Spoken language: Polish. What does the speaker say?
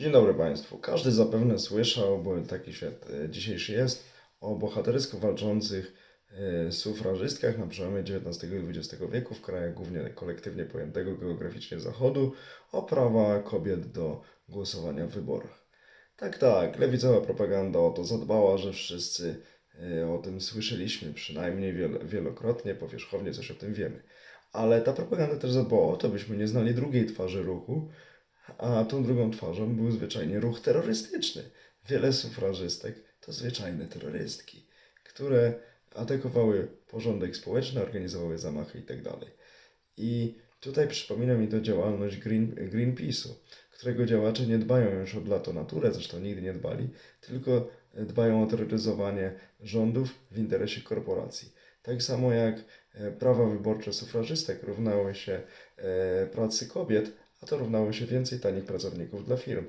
Dzień dobry Państwu. Każdy zapewne słyszał, bo taki świat e, dzisiejszy jest, o bohatersko walczących e, sufrażystkach na przełomie XIX i XX wieku w krajach głównie kolektywnie pojętego geograficznie Zachodu o prawa kobiet do głosowania w wyborach. Tak, tak, lewicowa propaganda o to zadbała, że wszyscy e, o tym słyszeliśmy, przynajmniej wiel- wielokrotnie, powierzchownie coś o tym wiemy. Ale ta propaganda też zadbała o to, byśmy nie znali drugiej twarzy ruchu, a tą drugą twarzą był zwyczajnie ruch terrorystyczny. Wiele sufrażystek to zwyczajne terrorystki, które atakowały porządek społeczny, organizowały zamachy itd. I tutaj przypomina mi to działalność Green, Greenpeace'u, którego działacze nie dbają już od lat o naturę, zresztą nigdy nie dbali, tylko dbają o terroryzowanie rządów w interesie korporacji. Tak samo jak e, prawa wyborcze sufrażystek równały się e, pracy kobiet, a to równało się więcej tanich pracowników dla firm.